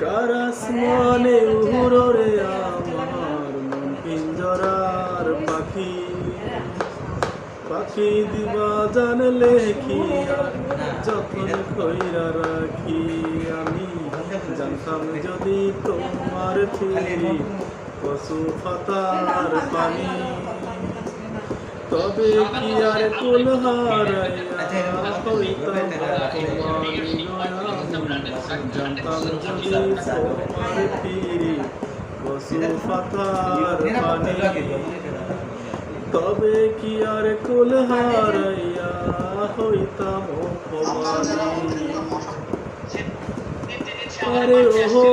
কারাসমানে উহুরে আমার মন পিঞ্জরার পাখি? পাখি দিবা জানলে কি যখন কইরা রাখি আমি? জানতাম যদি তোমার ফিরি পশু পাতার পানি। তবে কি আর কুল পানি। তবে কি আর কুল হারাইয়া হইতাম আরে ওহো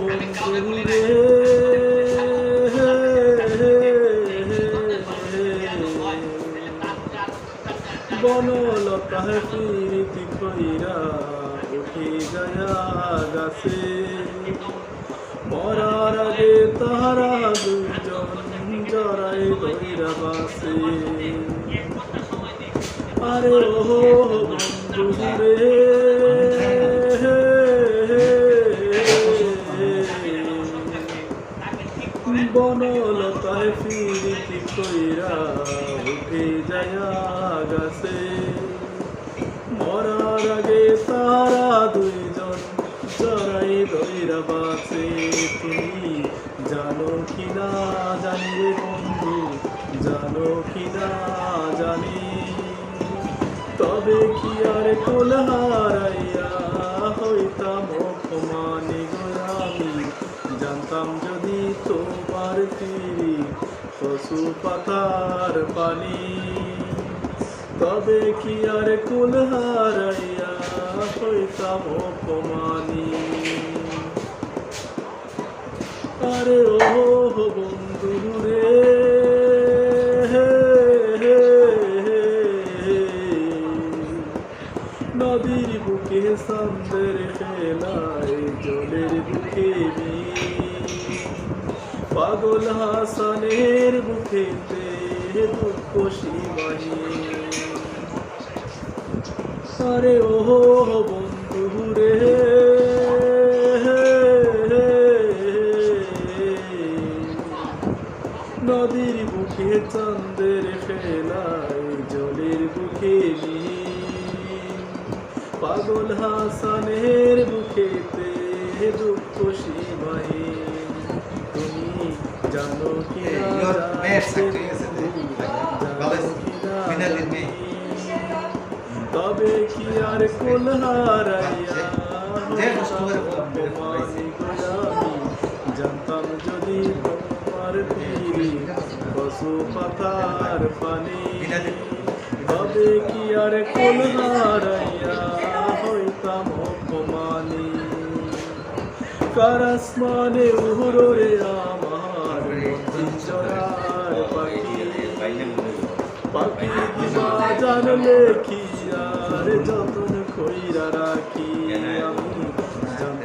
বন্ধু রে বনলতা প্রীতি কইরা উঠি যায়া গাছে মরার আগে তাহারা দুজন জড়াই দইরা বাসে আরে ওহো, বন্ধু রে বনলতায় কইরা উঠে যায়া গাছে মরার আগে তারা দুইজন জড়াই দইরা বাসে তুমি জানো কি জানি বন্ধু, জানো কি না জানি। তবে কি আর কোল পশু পাতার পানি। তবে কি আর কুল হারাইয়া হইতাম অপমানি? আরে ও বন্ধু রে নদীর বুকে সান্দের খেলায় জলের বুকে পাগল হাসানের বুকেতে দুঃখ সীমাহী আরে ওহো বন্ধু রে। নদীর বুকে চাঁদের ফেলায় জলের নীল। পাগল হাসানের বুকেতে দুঃখ সীমাহী জানো কি. তবে কি আর হারাইয়া জানতাম যদি তোমার ফিরি পশু পাতার পানি তবে কি আর কোল হারাইয়া হইতাম অপমানি কারাসমানে উহুরে আমার চড়ার পাখি কি আর যতন কইরা রাখি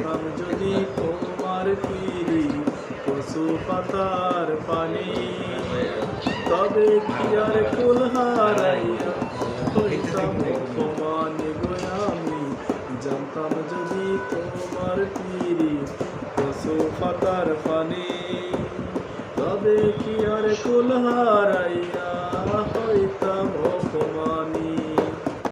আমি যদি তোমার ফিরি পশু পাতার পানি তবে কি আর কুল হারাইয়া হইতাম অপমানে গোয়ামি জানতাম যদি তোমার ফিরি পশু পাতার পানি তবে কি আর কুল হারাইয়া